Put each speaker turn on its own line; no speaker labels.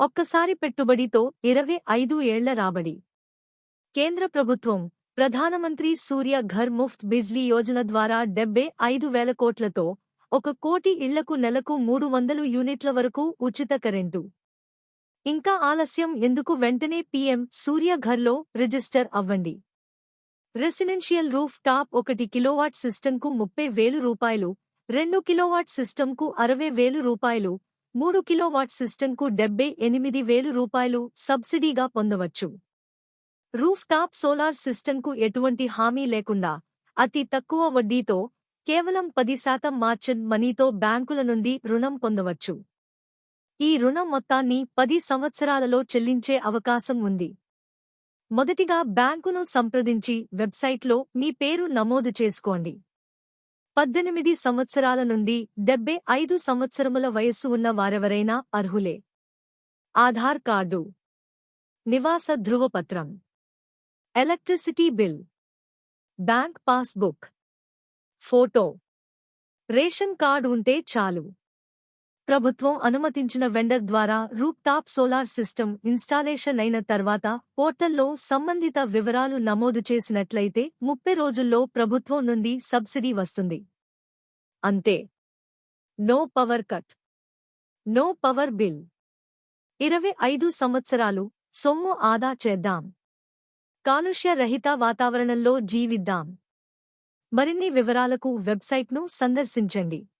ఒక్కసారి పెట్టుబడితో ఇరవై ఐదు ఏళ్ళ రాబడి. కేంద్ర ప్రభుత్వం ప్రధానమంత్రి సూర్య ఘర్ ముఫ్త్ బిజ్లీ యోజన ద్వారా డెబ్బై ఐదు వేల కోట్లతో ఒక కోటి ఇళ్ళకు నెలకు మూడు వందలు యూనిట్ల వరకు ఉచిత కరెంటు. ఇంకా ఆలస్యం ఎందుకు వెంటనే పీఎం సూర్య ఘర్లో రిజిస్టర్ అవ్వండి. రెసిడెన్షియల్ రూఫ్ టాప్ ఒకటి కిలోవాట్ సిస్టంకు ముప్పై వేలు రూపాయలు రెండు కిలోవాట్ సిస్టంకు అరవై వేలు రూపాయలు మూడు కిలోవాట్ సిస్టంకు డెబ్బై ఎనిమిది వేలు రూపాయలు సబ్సిడీగా పొందవచ్చు. రూఫ్ టాప్ సోలార్ సిస్టంకు ఎటువంటి హామీ లేకుండా అతి తక్కువ వడ్డీతో కేవలం పది శాతం మార్చిన్ మనీతో బ్యాంకుల నుండి రుణం పొందవచ్చు. ఈ రుణం మొత్తాన్ని పది సంవత్సరాలలో చెల్లించే అవకాశం ఉంది. మొదటిగా బ్యాంకును సంప్రదించి వెబ్సైట్లో మీ పేరు నమోదు చేసుకోండి. పద్దెనిమిది సంవత్సరాల నుండి డెబ్బై ఐదు సంవత్సరముల వయస్సు ఉన్న వారెవరైనా అర్హులే? ఆధార్ కార్డు. నివాస ధృవపత్రం. Electricity bill. Bank passbook. Photo. Ration card ఉంటే చాలు. ప్రభుత్వం అనుమతించిన వెండర్ ద్వారా rooftop solar system installation అయిన తర్వాత పోర్టల్లో సంబంధిత వివరాలు నమోదు చేసినట్లయితే ముప్పై రోజుల్లో ప్రభుత్వం నుండి సబ్సిడీ వస్తుంది. అంతే. No power cut. No power bill. ఇరవై ఐదు సంవత్సరాలు సొమ్ము ఆదా చేద్దాం. కాలుష్య రహిత వాతావరణంలో జీవిద్దాం. మరిన్ని వివరాలకు వెబ్సైట్ను సందర్శించండి.